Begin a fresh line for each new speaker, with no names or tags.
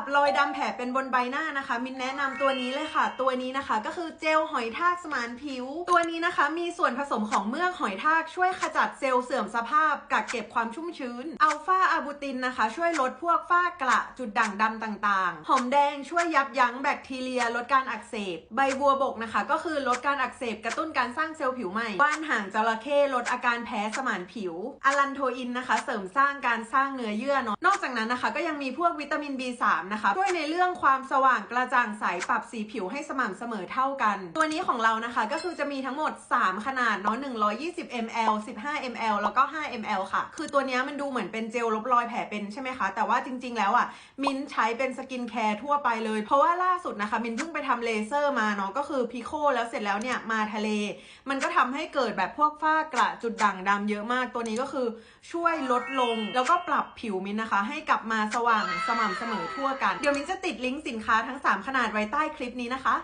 รับรอยดำแผลเป็นบนใบหน้านะคะ มินแนะนำตัวนี้เลยค่ะ ตัวนี้นะคะก็คือเจลหอยทากสมานผิว ตัวนี้นะคะมีส่วนผสมของเมือกหอยทากช่วยขจัดเซลล์เสื่อมสภาพ กักเก็บความชุ่มชื้น อัลฟาอาบูตินนะคะ ช่วยลดพวกฝ้ากระจุดด่างดำต่างๆ หอมแดงช่วยยับยั้งแบคทีเรีย ลดการอักเสบ ใบบัวบกนะคะ ก็คือลดการอักเสบกระตุ้นการสร้างเซลล์ผิวใหม่ว่านหางจระเข้ลดอาการแพ้สมานผิวอลันโทอินนะคะ เสริมสร้างการสร้างเนื้อเยื่อเนาะนอกจากนั้นนะคะ ก็ยังมีพวกวิตามิน B3 นะคะช่วยในเรื่องความสว่างกระจ่างใสปรับสีผิวให้สม่ำเสมอเท่ากัน ตัวนี้ของเรานะคะก็คือจะมีทั้งหมด 3 ขนาดเนาะ120 ml 15 ml แล้วก็ 5 ml ค่ะ คือตัวนี้มันดูเหมือนเป็นเจลลบรอยแผลเป็นใช่ไหมคะ แต่ว่าจริง ๆ แล้วอะมินใช้เป็นสกินแคร์ทั่วไปเลย เพราะว่าล่าสุดนะคะ มินเพิ่งไปทำเลเซอร์มาเนาะก็คือพิโคแล้วเสร็จแล้วเนี่ยมาทะเล มันก็ทำให้เกิดแบบพวกฝ้ากระจุดด่างดำเยอะมาก ตัวนี้ก็คือช่วยลดลงแล้วก็ปรับผิวมินนะคะ ให้กลับมาสว่างสม่ำเสมอทั่วกัน เดี๋ยวมินจะติดลิงก์สินค้าทั้ง 3 ขนาดไว้ใต้คลิปนี้นะคะ